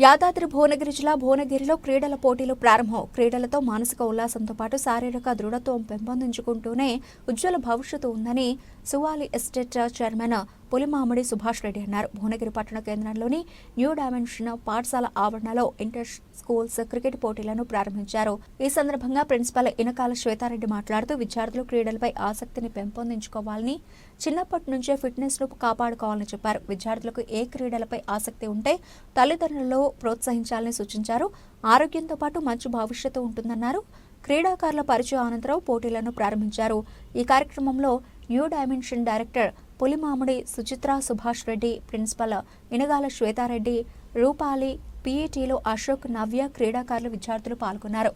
యాదాద్రి భువనగిరి జిల్లా భువనగిరిలో క్రీడల పోటీలు ప్రారంభం. క్రీడలతో మానసిక ఉల్లాసంతో పాటు శారీరక దృఢత్వం పెంపొందించుకుంటూనే ఉజ్వల భవిష్యత్తు ఉందని సువాలి ఎస్టేట్ చైర్మన్ పులిమామిడి సుభాష్ రెడ్డి అన్నారు. భువనగిరి పట్టణ కేంద్రంలోని న్యూ డైమెన్షన్ పాఠశాల ఆవరణలో ఇంటర్ స్కూల్స్ క్రికెట్ పోటీలను ప్రారంభించారు. ఈ సందర్భంగా ప్రిన్సిపల్ ఇనకాల శ్వేతారెడ్డి మాట్లాడుతూ విద్యార్థులు క్రీడలపై ఆసక్తిని పెంపొందించుకోవాలని చిన్నప్పటి నుంచే ఫిట్నెస్ను కాపాడుకోవాలని చెప్పారు. విద్యార్థులకు ఏ క్రీడలపై ఆసక్తి ఉంటే తల్లిదండ్రులలో ప్రోత్సహించాలని సూచించారు. ఆరోగ్యంతో పాటు మంచి భవిష్యత్తు ఉంటుందన్నారు. క్రీడాకారుల పరిచయం అనంతరం పోటీలను ప్రారంభించారు. ఈ కార్యక్రమంలో new dimension director Pulimamidi Suchitra Subhash Reddy principal Inagala Shweta Reddy Rupali పీఈటీలో Ashok Navya క్రీడాకారులు విద్యార్థులు పాల్గొన్నారు.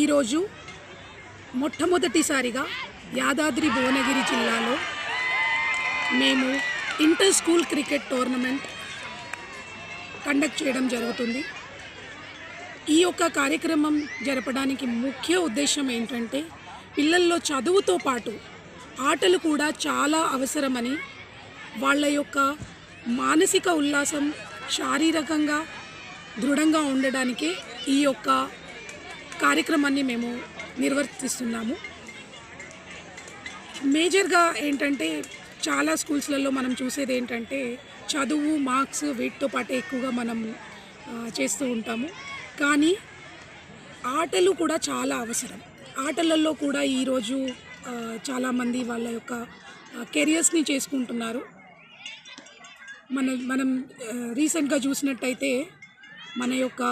ఈరోజు మొట్టమొదటిసారిగా యాదాద్రి భువనగిరి జిల్లాలో మేము inter school cricket tournament conduct చేయడం జరుగుతుంది ఈ యొక్క కార్యక్రమం జరపడానికి ముఖ్య ఉద్దేశం ఏంటంటే పిల్లల్లో చదువుతో పాటు ఆటలు కూడా చాలా అవసరమని వాళ్ళ యొక్క మానసిక ఉల్లాసం శారీరకంగా దృఢంగా ఉండడానికే ఈ యొక్క కార్యక్రమాన్ని మేము నిర్వర్తిస్తున్నాము. మేజర్గా ఏంటంటే చాలా స్కూల్స్లలో మనం చూసేది ఏంటంటే చదువు మార్క్స్ వీటితో పాటు ఎక్కువగా మనం చేస్తూ ఉంటాము. కానీ ఆటలు కూడా చాలా అవసరం. ఆటలలో కూడా ఈరోజు చాలామంది వాళ్ళ యొక్క కెరియర్స్ని చేసుకుంటున్నారు. మన మనం రీసెంట్గా చూసినట్టయితే మన యొక్క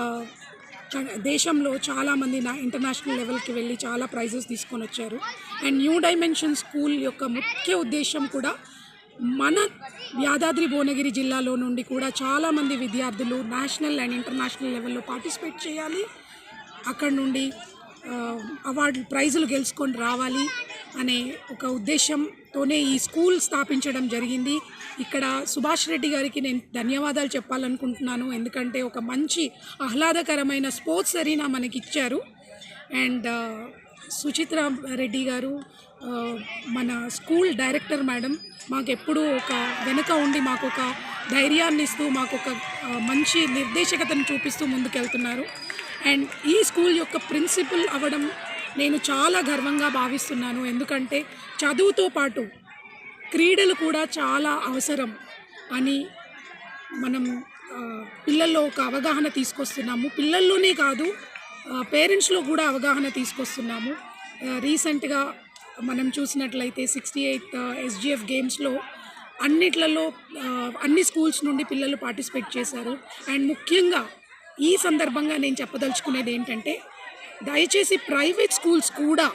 దేశంలో చాలామంది నా ఇంటర్నేషనల్ లెవెల్కి వెళ్ళి చాలా ప్రైజెస్ తీసుకొని వచ్చారు. అండ్ న్యూ డైమెన్షన్ స్కూల్ యొక్క ముఖ్య ఉద్దేశం కూడా మన యాదాద్రి భువనగిరి జిల్లాలో నుండి కూడా చాలామంది విద్యార్థులు నేషనల్ అండ్ ఇంటర్నేషనల్ లెవెల్లో పార్టిసిపేట్ చేయాలి. అక్కడ నుండి అవార్డులు అవార్డు ప్రైజులు గెలుచుకొని రావాలి అనే ఒక ఉద్దేశంతోనే ఈ స్కూల్ స్థాపించడం జరిగింది. ఇక్కడ సుభాష్ రెడ్డి గారికి నేను ధన్యవాదాలు చెప్పాలనుకుంటున్నాను. ఎందుకంటే ఒక మంచి ఆహ్లాదకరమైన స్పోర్ట్స్ అరీనా మనకి ఇచ్చారు అండ్ సుచిత్ర రెడ్డి గారు మన స్కూల్ డైరెక్టర్ మేడం మాకు ఎప్పుడూ ఒక వెనుక ఉండి మాకు ఒక ధైర్యాన్ని ఇస్తూ మాకు ఒక మంచి నిర్దేశకతను చూపిస్తూ ముందుకెళ్తున్నారు. అండ్ ఈ స్కూల్ యొక్క ప్రిన్సిపల్ అవ్వడం నేను చాలా గర్వంగా భావిస్తున్నాను. ఎందుకంటే చదువుతో పాటు క్రీడలు కూడా చాలా అవసరం అని మనం పిల్లల్లో ఒక అవగాహన తీసుకొస్తున్నాము. పిల్లల్లోనే కాదు పేరెంట్స్లో కూడా అవగాహన తీసుకొస్తున్నాము. రీసెంట్గా మనం చూసినట్లయితే సిక్స్టీ ఎయిత్ ఎస్జిఎఫ్ గేమ్స్లో అన్నిట్లలో అన్ని స్కూల్స్ నుండి పిల్లలు పార్టిసిపేట్ చేశారు. అండ్ ముఖ్యంగా ఈ సందర్భంగా నేను చెప్పదలుచుకునేది ఏంటంటే దయచేసి ప్రైవేట్ స్కూల్స్ కూడా